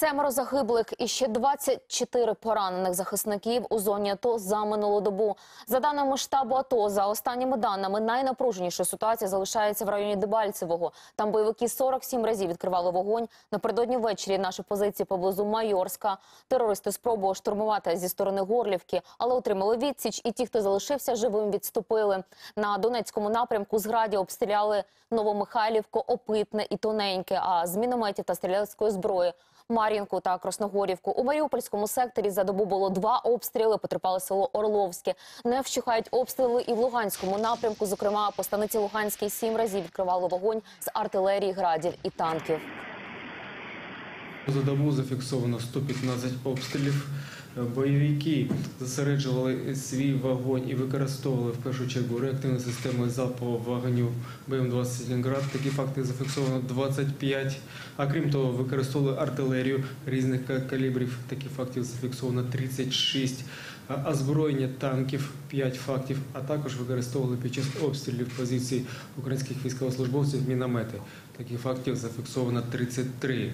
Семеро загиблих і ще 24 поранених захисників у зоні АТО за минулу добу. За даними штабу АТО, за останніми даними, найнапруженіша ситуація залишається в районі Дебальцевого. Там бойовики 47 разів відкривали вогонь. Напередодні ввечері наші позиції поблизу Майорська. Терористи спробували штурмувати зі сторони Горлівки, але отримали відсіч. І ті, хто залишився живим, відступили. На Донецькому напрямку з граді обстріляли Новомихайлівку, Опитне і Тоненьке. А з мінометів та стрілецької зброї Мар'їнку та Красногорівку. У Маріупольському секторі за добу було два обстріли. Потерпало село Орловське. Не вщухають обстріли і в Луганському напрямку. Зокрема, по станиці Луганській сім разів відкривали вогонь з артилерії, градів і танків. За добу зафіксовано 115 обстрілів. Бойовики зосереджували свій вогонь і використовували в першу чергу реактивні системи залпового вогню БМ-21 град. Такі факти зафіксовано 25. А крім того, використовували артилерію різних калібрів. Таких фактів зафіксовано 36. А Озброєння танків 5 фактів, а також використовували під час обстрілів позицій українських військовослужбовців міномети. Таких фактів зафіксовано 33.